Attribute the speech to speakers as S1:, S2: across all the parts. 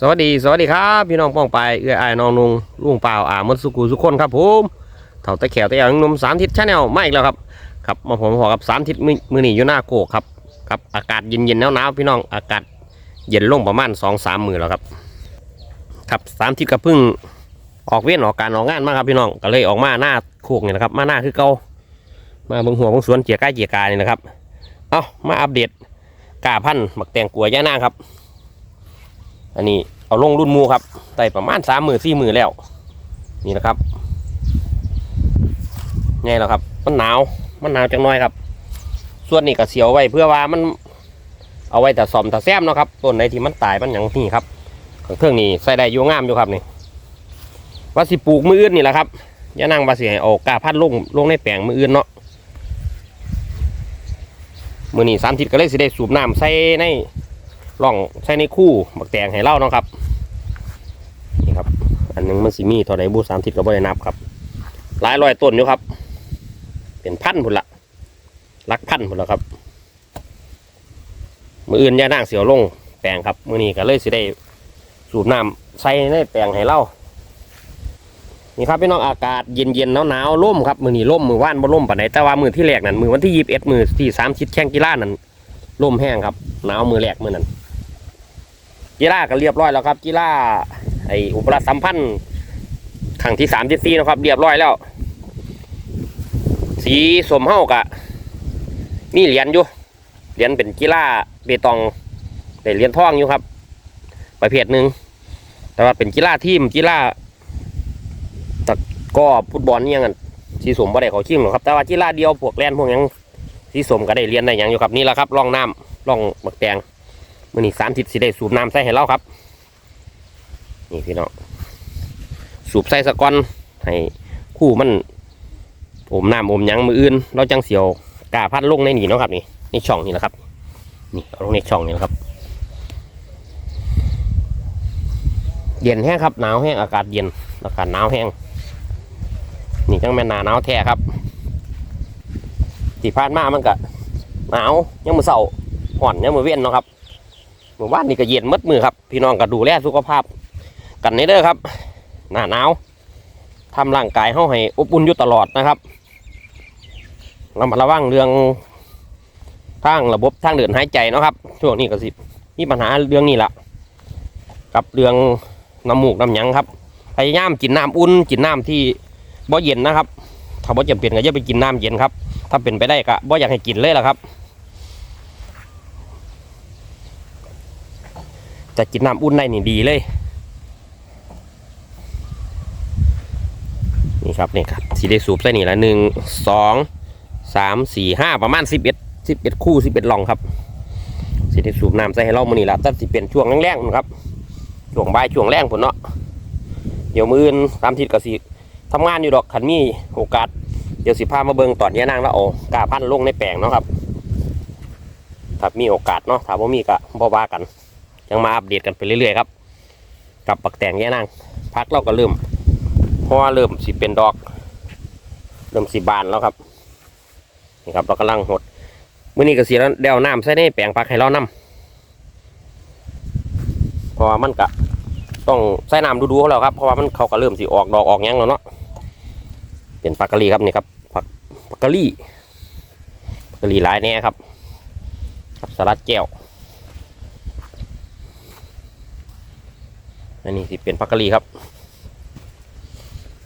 S1: สวัสดีสวัสดีครับ พี่น้องป้องไปเอื้อไอายน้องนุงลุงเปล่าอ่ามดสุกูสุกคนครับผมเถ่าตะแขวตะยางนุ่มสามทิศชาแนลมาอีกแล้วครับครับมาผมพอกับสามทิศมือมือนี่อยู่หน้าโกกครับครับอากาศเย็นเย็นๆหนาวพี่น้องอากาศเย็นลงประมาณสองสามมือแล้วครับ ครับสามทิศก็เพิ่งออกเวียนออกการออกงานมากครับพี่น้องก็เลยออกมาหน้าโคกนี่นะครับ มาหน้าคือเก่ามาเบิ่งหัวเบิ่งสวนเจียก้าเจียกานี่นะครับ เอามาอัปเดตกาพันธุ์หมักแตงกัวย่านางครับ อันนี้เอาลงรุ่นมูครับได้ประมาณสามหมื่นสี่หมื่นแล้ว นี่นะครับไงแล้วครับ มันหนาวมันหนาวจังน้อยครับ ส่วนนี้ก็เสียวไว้เพื่อว่ามันเอาไว้แต่ซ่อมแต่แซมเนาะครับต้นไหนที่มันตายมันอย่างนี่ครับข้างเครื่องนี้ใส่ได้อยู่งามอยู่ครับนี่ว่าสิปลูกมืออื่นนี่แหละครับย่านั่งว่าสิให้เอากาพัดลงลงในแปลงมืออื่นเนาะมือนี้สามทิศก็เลยสิได้สูบน้ำใส่ใน ล่องใช้ในคู่บักแตงให้เล่าเนาะครับนี่ครับ อันหนึงมันสีมีเท่าไรบูสามทิศก็บ่ได้นับครับ หลายร้อยต้นอยู่ครับ เป็นพันพุ่นละลักพันพุ่นละครับ มืออื่นย่านั่งเสียวลงแปลงครับมือนี้ก็เลยสิได้สูบน้ำใส่ในแปลงให้เล่านี่ครับพี่น้องอากาศเย็นเย็นหนาวหนาวร่มครับมือนี้ร่มมือว่านบ่ร่มปานไหนแต่ว่ามือที่แรกนั่นมือวันที่ยีิบเอ็ดมือที่สามชิดแข่งกีฬานั่นร่มแห้งครับหนาวมือแรกมือนั้น กีฬาก็เรียบร้อยแล้วครับกีฬาไออุปราสัมพันธ์ครั้งที่สามที่สี่นะครับ เรียบร้อยแล้ว สีสมเฮากะมีเหรียญอยู่เหรียญเป็นกีฬาเบตองได้เหรียญทองอยู่ครับ ประเภทหนึ่งแต่ว่าเป็นกีฬาทีมกีฬาตะก้อฟุตบอลนี่ยังกันสีสมบ่ได้เขาชิมหรอกครับ แต่ว่ากีฬาเดียวพวกแลนพวกยังสีสมก็ได้เรียญได้ยังอยู่ครับนี่แหละครับร่องน้ำร่องบักแตง มื่อนี้สามทิศสิได้สูบน้ำใส่ให้เราครับ นี่พี่น้องสูบใส่สะก้อนให้คู่มันอมน้ำอมยังมืออื่น เราจังเสียวกาพัดลงในนี่เนาะครับนี่ในช่องนี่แหละครับ นี่เอาลงในช่องนี่แหละครับ เย็นแห้งครับหนาวแห้งอากาศเย็นอากาศหนาวแห้งนี่จังแม่นหนาหนาวแท้ครับที่ผ่านมามันก็หนาวยังมือเสาห่อนยังมือเว้นเนาะครับ หมู่บ้านนี่ก็เย็นมัดมือครับ พี่น้องก็ดูแลสุขภาพ กันในเด้อครับ หน้าหนาวทำร่างกายเฮาให้อบอุ่นอยู่ตลอดนะครับเระมัดระวังเรื่องทางระบบทางเดินหายใจนะครับ ช่วงนี้ก็สิมีปัญหาเรื่องนี้ละกับเรื่องน้ำมูกน้ำยังครับ พยายามกินน้ำอุ่นกินน้ำที่บ่เย็นนะครับ ถ้าบ่จำเป็นก็อย่าไปกินน้ำเย็นครับ ถ้าเป็นไปได้ก็บ่อยากให้กินเลยละครับ จะกินน้ำอุ่นได้นี่ดีเลย นี่ครับนี่ครับสีได้สูบใส่นี่ละหนึ่งสองสามสี่ห้าประมาณสิบเอ็ดสิบเอ็ดคู่สิบเอ็ดลองครับสีได้สูบน้ำใส่ให้เรามือนี่ละตั้งสิเป็นช่วงแรงๆนะครับช่วงบ่ายช่วงแรงผลเนาะเดี๋ยวมืออื่นตามทิศก็สิทำงานอยู่ดอกขันมีโอกาสเดี๋ยวสิพามาเบิงตอนนี้นางแล้วเอากาพันลงในแปลงเนาะครับถ้ามีโอกาสเนาะถ้าบ่มีก็บ่ว่ากัน ยังมาอัปเดตกันไปเรื่อยๆครับกับปักแตงแย่นางพักเราก็เริ่มเพราะว่าเริ่มสิเป็นดอก เริ่มสิบานแล้วครับนี่ครับเรากำลังหดมื่อนี้ก็เสียแล้วเดวน้ำใส่ในแปลงพักให้เรานำเพราะว่ามันก็ต้องใส่น้ำดูๆเขาแล้วครับเพราะว่ามันเขาก็เริ่มสิออกดอกออกยังแล้วเนาะเป็นปักกะลีครับนี่ครับปักปักกะลีปักกะลีหลายแน่ครับครับสลัดแก้ว อันนี้สิเป็นผักกะหรี่ครับ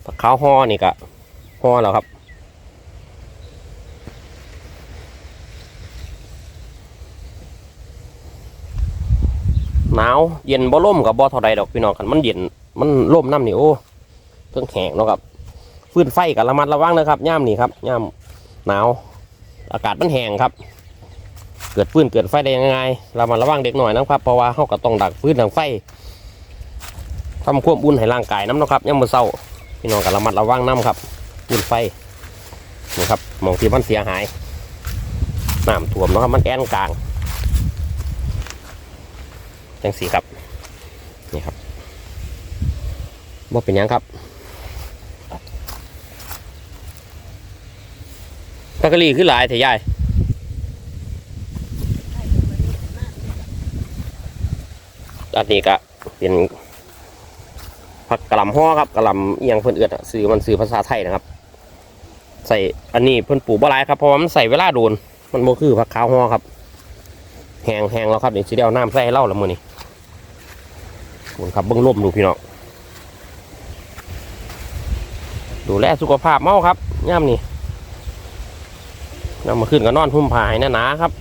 S1: ผักข้าวห่อนี่ก็ห่อแล้วครับหนาวเย็นบ่ล่มกับบ่เท่าใดดอกพี่น้องกันมันเย็นมันล่มน้ำนี่โอ้เพิ่งแห้งเนาะครับฟื้นไฟกับระมัดระวังนะครับย่ามนี่ครับย่ามหนาวอากาศมันแห้งครับ เกิดฟื้นเกิดไฟได้ยังไงระมัดระวังเด็กหน่อยนะครับเพราะว่าเขาก็ต้องดักฟื้นดักไฟ ทำควบอุ่นให้ร่างกายน้ำนะครับยังมือเศร้าพี่น้องกับระมัดระวังน้ำครับปืนไฟนี่ครับมองที่มันเสียหายน้ำท่วมนะครับมันแอนกลางจังสีครับนี่ครับบ่เป็นยังครับตะกะลีขึ้นหลายเถยายอันนี้ก็เป็น ผักกะหล่ำห่อครับกะหล่ำเอียงเพิ่นเอื้อนอะซื้อมันซื้อภาษาไทยนะครับ ใส่อันนี้เพิ่นปลูกบ่หลายครับเพราะว่ามันใส่เวลาโดน มันบ่คือผักขาวห่อครับแห้งแหงแล้วครับนี่สิได้เอาน้ำใส่ให้เล่าล้วมื้อนี้คุณครับเบิ่งลมดูพี่น้องดูแลสุขภาพเมาครับย่ามนี่นำมาขึ้นก็นอนหุ้มผายหนาๆครับ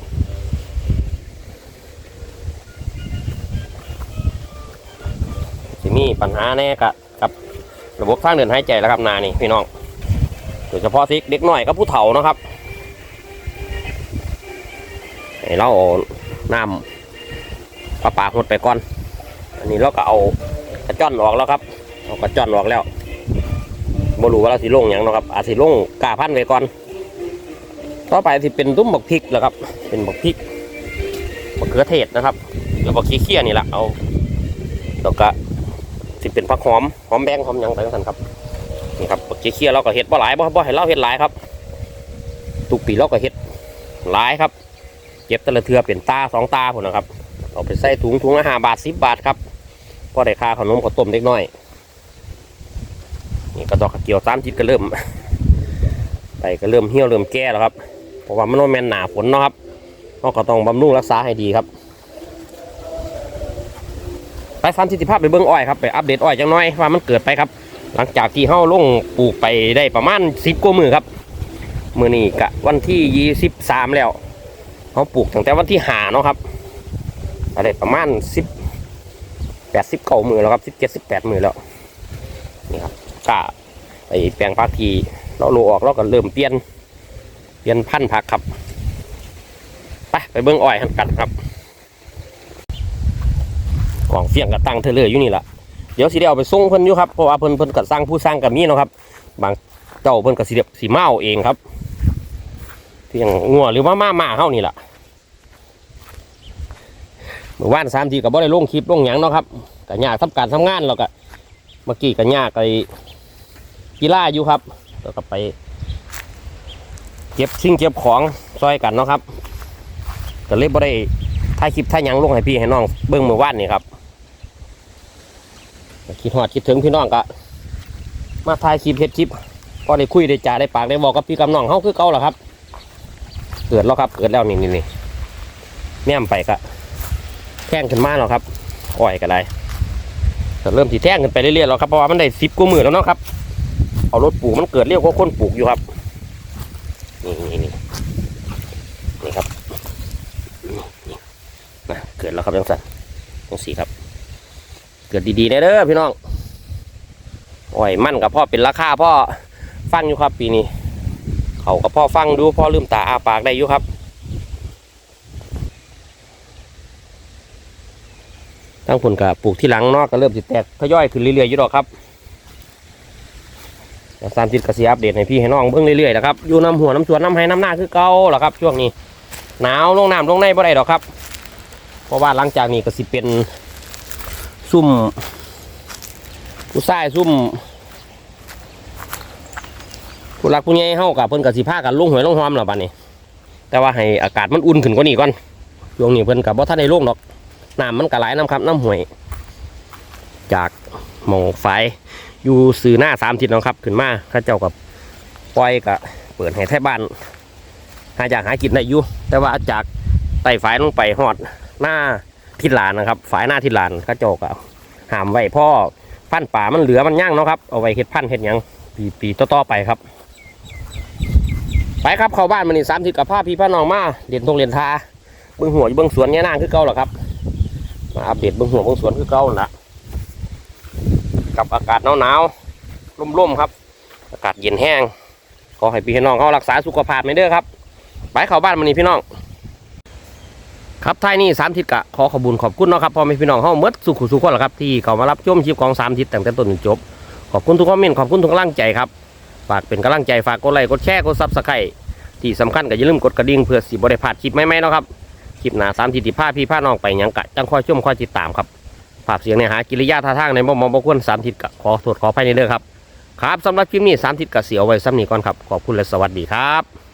S1: ปัญหาแน่กับกับระบบทางเดินหายใจแล้วครับนานี่พี่น้องโดยเฉพาะที่เด็กน้อยกับผู้เฒ่านะครับให้เราเอาน้ำปลาปลาหดไปก่อน อันนี้เราก็เอากระจ้อนออกแล้วครับเอากระจ้อนออกแล้วบรูว่าเราสิลงอย่างนะครับอาสิลงกาพันไวก่อน ต่อไปสิเป็นตุ้มบักพริกแล้วครับ เป็นบักพริกบักเขือเทศนะครับแล้วบักขี้เคี้ยนี่แหละเอาแล้วก็ สิเป็นผักหอมหอมแบงหอมยังไปกันครับนี่ครับบักเคี้ยวเราก็เห็ดบ่หลายบ่บ่ให้เราเห็ดหลายครับทุกปีเราก็เห็ดหลายครับ เก็บแต่ละเทือเป็นตาสองตาผมนะครับเอาไปใส่ถุงถุงละห้าบาทสิบบาทครับพอได้ค่าขนมข้าวต้มเล็กน้อยนี่ก็ดอกกระเกียวสามจิตก็เริ่มไปก็เริ่มเหี่ยวเริ่มแก่แล้วครับเพราะว่ามันโนแมนหนาฝนเนาะครับเราก็ต้องบำรุงรักษาให้ดีครับ ไปฟันทิติภาพไปเบิ้งอ้อยครับไปอัปเดตอ้อยจังน้อยว่ามันเกิดไปครับ หลังจากที่เฮาลงปลูกไปได้ประมาณสิบกว่ามือครับมือนี้กะวันที่ยี่สิบสามแล้วเขาปลูกตั้งแต่วันที่หาเนาะครับอะไรประมาณสิบแปดสิบเก้ามือแล้วครับสิบเจ็ดสิบแปดมือแล้วนี่ครับกะไอแปลงพักทีเราโลออกเราก็เริ่มเปลี่ยนเปลี่ยนพันธุ์ผักครับไปไปเบิ้งอ้อยกันครับ กล่องเฟียงกับตั้งเธอเลยอยู่นี่แหละเดี๋ยวสิได้เอาไปส่งเพิ่นอยู่ครับเพราะว่าเพิ่นเพิ่นกัสร้างผู้สร้างกับมีเนาะครับ บางเจ้าเพิ่นกับสีสีเมาเอาเองครับเพียงงัวหรือว่ามามาเฮานี่แหละเมื่อวานสามทีกับบ่ได้ลงคลิปลงหยังเนาะครับก็ยากทำการทำงานแล้วก็เมื่อกี้ก็ยากไปกีฬาอยู่ครับแล้วก็ไปเก็บสิ่งเก็บของซอยกันเนาะครับก็เลยบ่ได้ถ่ายคลิปถ่ายหยังลงให้พี่ให้น้องเบิ้งมือวานนี่ครับ คิดหอดคิดถึงพี่น้องก็มาถ่ายคลิปเฮ็ดคลิปก็ได้คุยได้จ่าได้ปากได้บอกกับพี่กับน้องเฮาคือเก่าแหละครับ เกิดแล้วครับเกิดแล้วนี่นี่นี่แม่มไปก็แท่งขึ้นมาแล้วครับอ้อยก็ได้ก็เริ่มที่แท่งขึ้นไปเรื่อยๆแล้วครับเพราะว่ามันได้สิบกว่ามือแล้วเนาะครับเอารถปลูกมันเกิดเรียกว่าคนปลูกอยู่ครับนี่นี่นี่นี่ครับนะเกิดแล้วครับจังสันจังสีครับ เกิดดีๆนะเด้อพี่น้องโอ้ยมั่นกับพ่อเป็นราคาพ่อฟังอยู่ครับปีนี้ เขากับพ่อฟังดูพ่อลืมตาอาปากได้อยู่ครับทั้งผลกับปลูกที่หลังนอกก็เริ่มสิแตกทยอยขึ้นเรื่อยๆอยู่ดอกครับสามสิบกสีอัปเดตให้พี่ให้น้องเบิ่งเรื่อยๆนะครับอยู่น้ำหัวน้ำสวนน้ำไห้น้ำหน้าคือเก่าหละครับ ช่วงนี้ หนาวลงน้ำลงในบ่ได้ดอกครับ เพราะว่าหลังจากนี้ก็สิเป็น ซุ่มผู้ชายซุ่มผู้รักผู้ใหญ่เฮากับเพิ่นกับสิพากันลงหวยลุงหอมแล้วบัดนี้ แต่ว่าให้อากาศมันอุ่นขึ้นกว่านี้ก่อนช่วงนี้เพิ่นกับบ่ทันได้ลงดอกน้ำมันก็ไหลน้ำครับน้ำห่วย จากหมองไฟอยู่สื่อหน้าสามทิศนะครับ ขึ้นมาข้าเจ้ากับปล่อยกับเปิดให้แท้บ้านหาจากหากินได้อยู่แต่ว่าจากไต่ฝายลงไปหอดหน้า ทิศลานนะครับ ฝายหน้าทิศลานเข้าเจ้ากับหามไว้พ่อพันป่ามันเหลือมันย่างเนาะครับเอาไว้เฮ็ดพันเฮ็ดยังปีปีต่อๆไปครับ ไปครับเข้าบ้านมันนี่สามสิบกับผ้าพี่พ่อน้องมาเด่นทงเด่นทาเบื้องหัวอยู่เบื้องสวนเนี่ยนางคือเก่าหรอครับมาอัปเดตเบื้องหัวเบื้องสวนคือเก่าน่ะกับอากาศหนาวๆร่มๆครับ อากาศเย็นแห้งขอให้พี่น้องเขารักษาสุขภาพไม่เด้อครับ ไปเข้าบ้านมันนี่พี่น้อง ครับท้ายนี้สามทิศกะขอขอบุญขอบคุณเนาะครับพ่อแม่พี่น้องเฮาเมดสุขุสุขคนละครับที่เขามารับชมคลิปของสามทิศตั้งแต่ต้นจนจบ ขอบคุณทุกคอมเมนต์ขอบคุณทุกกำลังใจครับฝากเป็นกำลังใจฝากกดไลค์กดแชร์กดซับสไครต์ที่สำคัญก็อย่าลืมกดกระดิ่งเพื่อสิบริพลาดคลิปใหม่ๆเนาะครับคลิปหน้าสามทิศที่พาพี่พาน้องไปหยังกะจังคอยชมคอยติดตามครับภาพเสียงเนี่ยหากิริยาท่าทางในบ่มองบ่ควรสามทิศกะขอโทษขออภัยในเรื่องครับครับสำหรับคลิปนี้สามทิศกะเสียวไว้ซ้ำนี้ก่อนครับขอบคุณและสวัสดีครับ